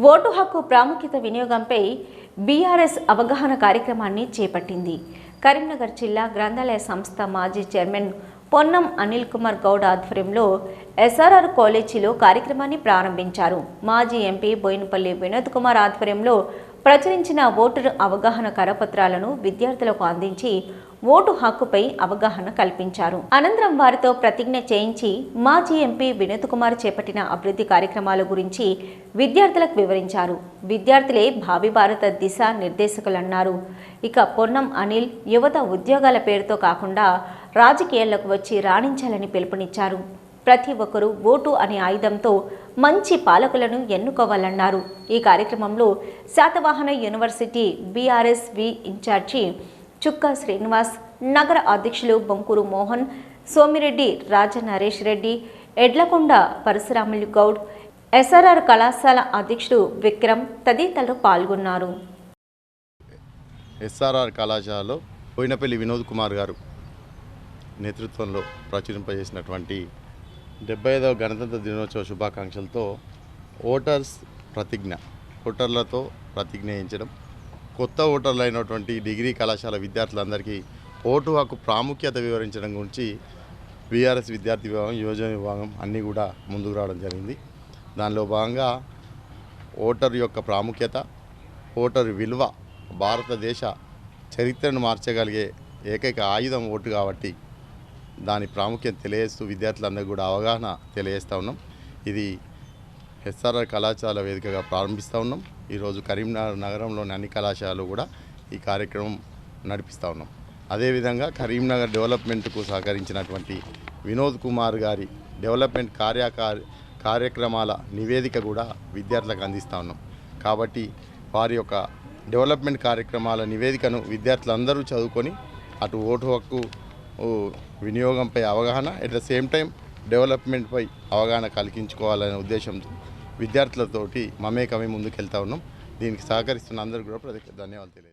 Vote హక్కు ప్రాముఖ్యత వినియోగంపై బీఆర్ఎస్ అవగాహన కార్యక్రమాన్ని చేపట్టింది. కరీంనగర్ జిల్లా గ్రంథాలయ సంస్థ మాజీ చైర్మన్ పొన్నం అనిల్ కుమార్ గౌడ్ ఆధ్వర్యంలో ఎస్ఆర్ఆర్ కాలేజీలో కార్యక్రమాన్ని ప్రారంభించారు. మాజీ ఎంపీ బోయినపల్లి వినోద్ కుమార్ ఆధ్వర్యంలో ప్రచురించిన ఓటరు అవగాహన కరపత్రాలను విద్యార్థులకు అందించి ఓటు హక్కుపై అవగాహన కల్పించారు. అనంతరం వారితో ప్రతిజ్ఞ చేయించి మాజీ ఎంపీ వినోద్ కుమార్ చేపట్టిన అభివృద్ధి కార్యక్రమాల గురించి విద్యార్థులకు వివరించారు. విద్యార్థులే భావి భారత దిశ నిర్దేశకులన్నారు. ఇక పొన్నం అనిల్ యువత ఉద్యోగాల పేరుతో కాకుండా రాజకీయాల్లోకి వచ్చి రాణించాలని పిలుపునిచ్చారు. ప్రతి ఒక్కరూ ఓటు అనే ఆయుధంతో మంచి పాలకులను ఎన్నుకోవాలన్నారు. ఈ కార్యక్రమంలో శాతవాహన యూనివర్సిటీ బీఆర్ఎస్వి ఇన్ఛార్జి చుక్క శ్రీనివాస్ నగర అధ్యక్షులు బొంకూరు మోహన్ సోమిరెడ్డి రాజ నరేష్ రెడ్డి ఎడ్లకొండ పరశురాములు గౌడ్ ఎస్ఆర్ఆర్ కళాశాల అధ్యక్షుడు విక్రమ్ తదితరులు పాల్గొన్నారు. ఎస్ఆర్ఆర్ కళాశాలలో పోయినపల్లి వినోద్ కుమార్ గారు నేతృత్వంలో ప్రచురింపజేసినటువంటి డెబ్బై ఐదవ గణతంత్ర దినోత్సవ శుభాకాంక్షలతో ఓటర్స్ ప్రతిజ్ఞ ఓటర్లతో ప్రతిజ్ఞ చేయించడం కొత్త ఓటర్లు అయినటువంటి డిగ్రీ కళాశాల విద్యార్థులందరికీ ఓటు హక్కు ప్రాముఖ్యత వివరించడం గురించి బీఆర్ఎస్ విద్యార్థి విభాగం యువజన విభాగం అన్నీ కూడా ముందుకు రావడం జరిగింది. దానిలో భాగంగా ఓటర్ యొక్క ప్రాముఖ్యత ఓటర్ విలువ భారతదేశ చరిత్రను మార్చగలిగే ఏకైక ఆయుధం ఓటు కాబట్టి దాని ప్రాముఖ్యత తెలియజేస్తూ విద్యార్థులందరికీ కూడా అవగాహన తెలియజేస్తూ ఉన్నాం. ఇది హెచ్ఆర్ఆర్ కళాశాల వేదికగా ప్రారంభిస్తూ ఉన్నాం. ఈరోజు కరీంనగర్ నగరంలోని అన్ని కళాశాలలు కూడా ఈ కార్యక్రమం నడిపిస్తూ ఉన్నాం. అదేవిధంగా కరీంనగర్ డెవలప్మెంట్కు సహకరించినటువంటి వినోద్ కుమార్ గారి డెవలప్మెంట్ కార్యకారి కార్యక్రమాల నివేదిక కూడా విద్యార్థులకు అందిస్తూ ఉన్నాం. కాబట్టి వారి యొక్క డెవలప్మెంట్ కార్యక్రమాల నివేదికను విద్యార్థులందరూ చదువుకొని అటు ఓటు హక్కు వినియోగంపై అవగాహన ఎట్ ద సేమ్ టైం డెవలప్మెంట్పై అవగాహన కలిగించుకోవాలనే ఉద్దేశంతో విద్యార్థులతోటి మమేకమే ముందుకెళ్తా ఉన్నాం. దీనికి సహకరిస్తున్న అందరూ కూడా ప్రతి ధన్యవాదాలు తెలియదు